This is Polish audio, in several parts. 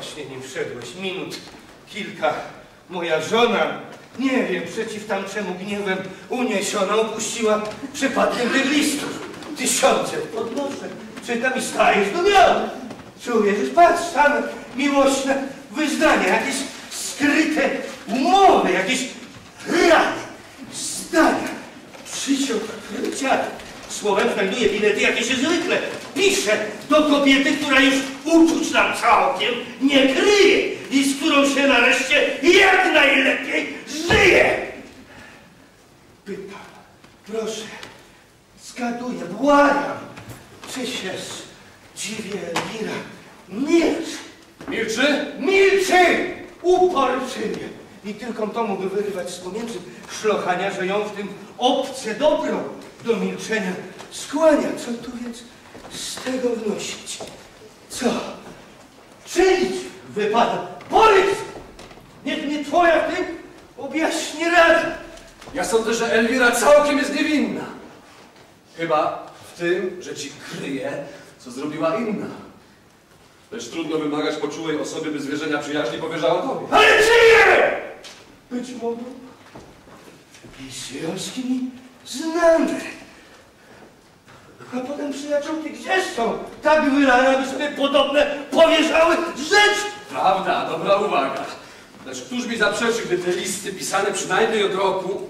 Właśnie nim wszedłeś, minut kilka. Moja żona, nie wiem, przeciw tamczemu gniewem uniesiona, opuściła przypadkiem tych listów. Tysiące podnoszę, czytam i stajesz do miała. Czujesz, patrz, same miłośne wyznania, jakieś skryte umowy, jakieś rady, zdania, przysiąg, dziadek. Słowem znajduje bilety, jakie się zwykle pisze do kobiety, która już uczuć nam całkiem nie kryje i z którą się nareszcie jak najlepiej żyje. Pytam, proszę, zgaduję, błagam, czy się dziwię, Elwira? Milcz, Milczy? milczy, uporczywie. I tylko to mógł wyrywać z pomiędzy szlochania, że ją w tym obce dobro do milczenia skłania. Co tu więc z tego wnosić? Co? Czynić wypada? Powiedz! Niech mnie twoja w tym objaśni rada. Ja sądzę, że Elwira całkiem jest niewinna. Chyba w tym, że ci kryje, co zrobiła inna. Lecz trudno wymagać poczułej osoby, by zwierzenia przyjaźni powierzała tobie. Ale czyje? Być mogą i mi znane. A potem przyjaciółki gdzie są? Tak wylane, aby sobie podobne powierzały rzeczy. Prawda, dobra uwaga. Lecz któż mi zaprzeczy, gdy te listy pisane przynajmniej od roku,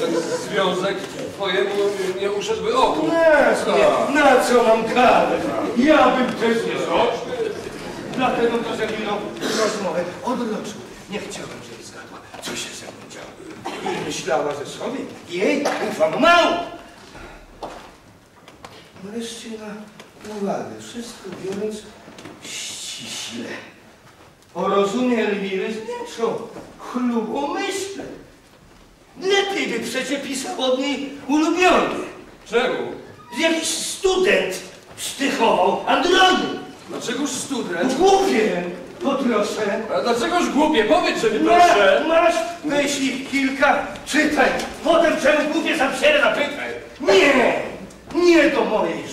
ten związek twojemu nie uszedłby oku. Nie, na co mam karę? Ja bym też nie zrobił. Dlatego to ze mną rozmowę odroczył. Nie chciałem, żeby zgadła, co się ze mną działo. I myślała, że sobie jej ufam mało. Wreszcie na uwagę, wszystko biorąc ściśle. O rozumie Elwiry z większą chlubomyślę. Lepiej by przecie pisał od niej ulubiony. Czemu? Jakiś student sztychował android. Dlaczegoż student? Głupie, poproszę. A dlaczegoż głupie? Powiedz, że mi Masz, proszę. masz, ich kilka, czytaj. Potem czemu głupie sam siebie zapytaj. Nie, nie do mojej.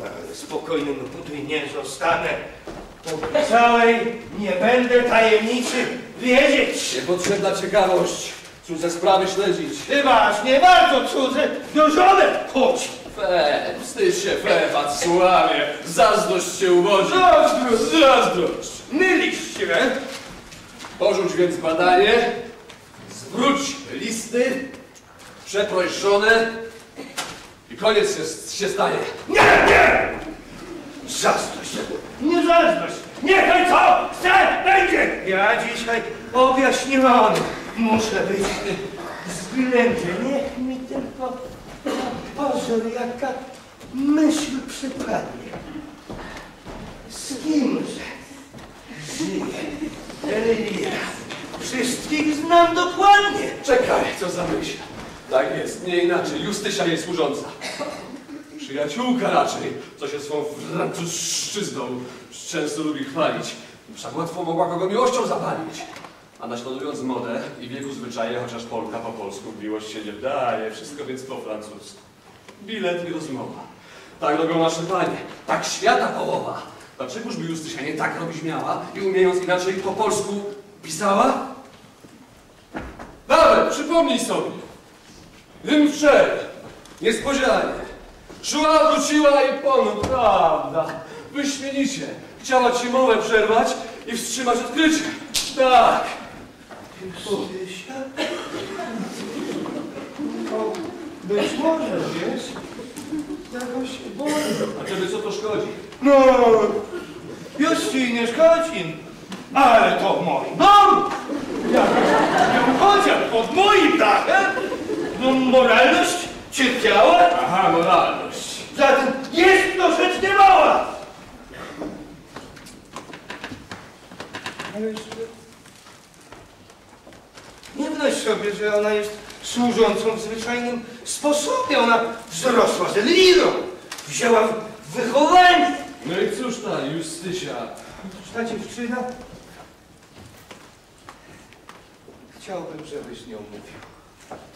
Ale spokojnym tutaj nie zostanę. Po całej nie będę tajemnicy wiedzieć. Niepotrzebna ciekawość. Cudze sprawy śledzić. Chyba aż nie bardzo cudze, do żony chodź. Fe, wstydź się, fe, Wacławie. Zazdrość cię uwodzi. Zazdrość. Zazdrość. Mylisz się. Porzuć więc badanie. Zwróć listy. Przeproszone. I koniec się, się stanie. Nie, nie! Zazdrość. Nie zazdrość. Niechaj co chce, będzie. Ja dzisiaj objaśniony muszę być w tym względzie. Niech mi tylko pozór jaka myśl przypadnie. Z kimże żyje Elwira? Wszystkich znam dokładnie. Czekaj, co za myśl. Tak jest, nie inaczej. Justysia jej służąca. Przyjaciółka raczej, co się swą francuszczyzną często lubi chwalić. Wszak łatwo mogła kogo miłością zapalić. A naśladując modę i wieku zwyczaje, chociaż Polka po polsku miłość się nie wdaje, wszystko więc po francusku. Bilet i rozmowa. Tak robią nasze panie. Tak świata połowa. Dlaczegoż by Justysia nie tak robić miała i umiejąc inaczej po polsku pisała? Nawet, przypomnij sobie. Gdym wczoraj, niespodzianie, szła, wróciła i ponoć, prawda, wyśmienicie. Chciała ci mowę przerwać i wstrzymać odkrycie. Tak. Justysia? Być może, wiesz, jakoś się boję. A ciebie co to szkodzi? No, już ci nie szkodzi, ale to mój dom. Jak nie uchodzę pod moim dachem, no moralność cierpiała, Aha, moralność. zatem jest to rzecz niemała. Nie wnoś sobie, że ona jest służącą w zwyczajnym sposobie. Ona wzrosła z Elwirą, wzięła w wychowanie. No i cóż ta Justysia? Ta dziewczyna? Chciałbym, żebyś nią mówił.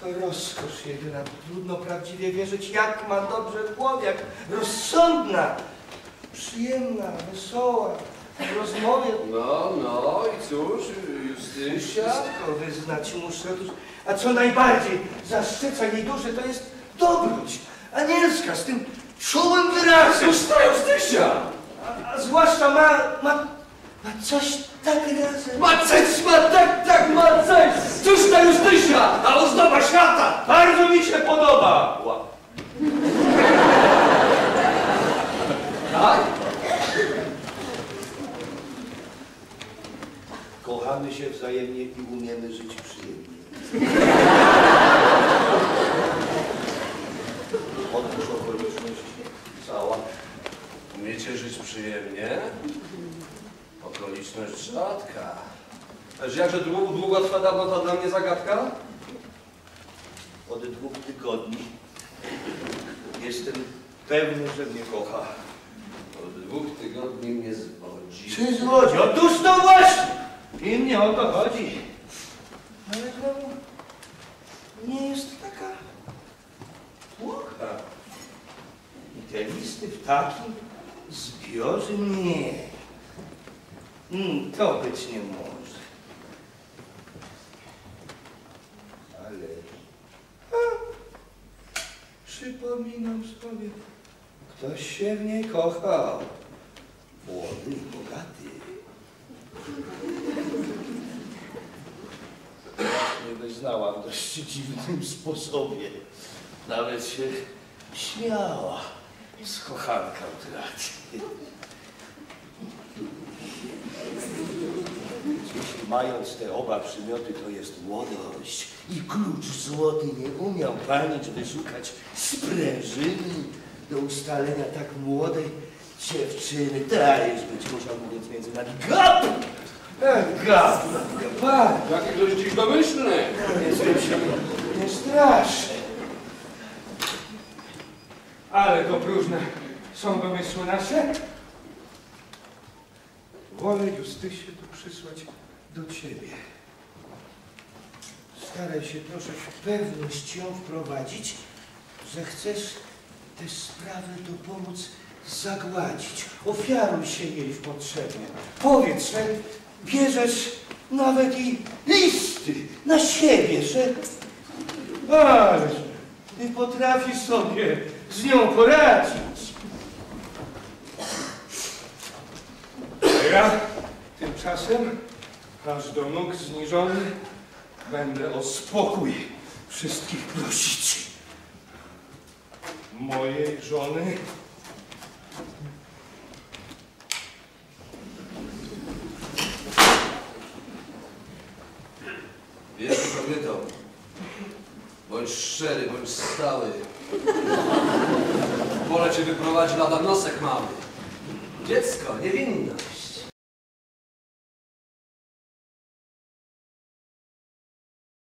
To rozkosz jedyna. Trudno prawdziwie wierzyć, jak ma dobrze w głowie, jak rozsądna, przyjemna, wesoła. W rozmowie No, no i cóż, Justysia? wszystko wyznać muszę. A co najbardziej zaszczyca jej duszę, to jest dobroć anielska z tym czułym wyrazem. Cóż to Justysia? A, a zwłaszcza ma, ma, ma coś tak razem. Ma coś, ma tak, tak, ma coś! Cóż to Justysia? Ta ozdoba świata bardzo mi się podoba. Tak? Kochamy się wzajemnie i umiemy żyć przyjemnie. Otóż okoliczność cała. Umiecie żyć przyjemnie? Okoliczność rzadka. Lecz jakże długo, długo trwa dawno to dla mnie zagadka? Od dwóch tygodni jestem pewny, że mnie kocha. Od dwóch tygodni mnie zwodzi. Czy złodzi? Otóż to właśnie! I mnie o to chodzi. Ale znowu nie jest taka płocha. I te listy w takim zbiorze nie. Mm, to być nie może. Ale... A, przypominam sobie, ktoś się w niej kochał. Wyznała w dość dziwnym sposobie. Nawet się śmiała z kochanka. Jeśli mając te oba przymioty, to jest młodość i klucz złoty nie umiał panicz wyszukać sprężyny do ustalenia tak młodej dziewczyny. Dajesz być musiał mówiąc między nami gap! E, Gap! Gap! Jaki ktoś dziś się nie straszę. Ale to próżne są domysły nasze. Wolę Justysię tu przysłać do ciebie. Staraj się proszę w pewność ją wprowadzić, że chcesz tę sprawę dopomóc zagładzić. Ofiaruj się jej w potrzebie. Powiedz, że bierzesz nawet i listy na siebie, że... Ależ ty potrafisz sobie z nią poradzić. Ja tymczasem, aż do nóg zniżony, będę o spokój wszystkich prosić. Mojej żony Bądź szczery, bądź stały. Wolę cię wyprowadzić lada nosek mały. Dziecko, niewinność.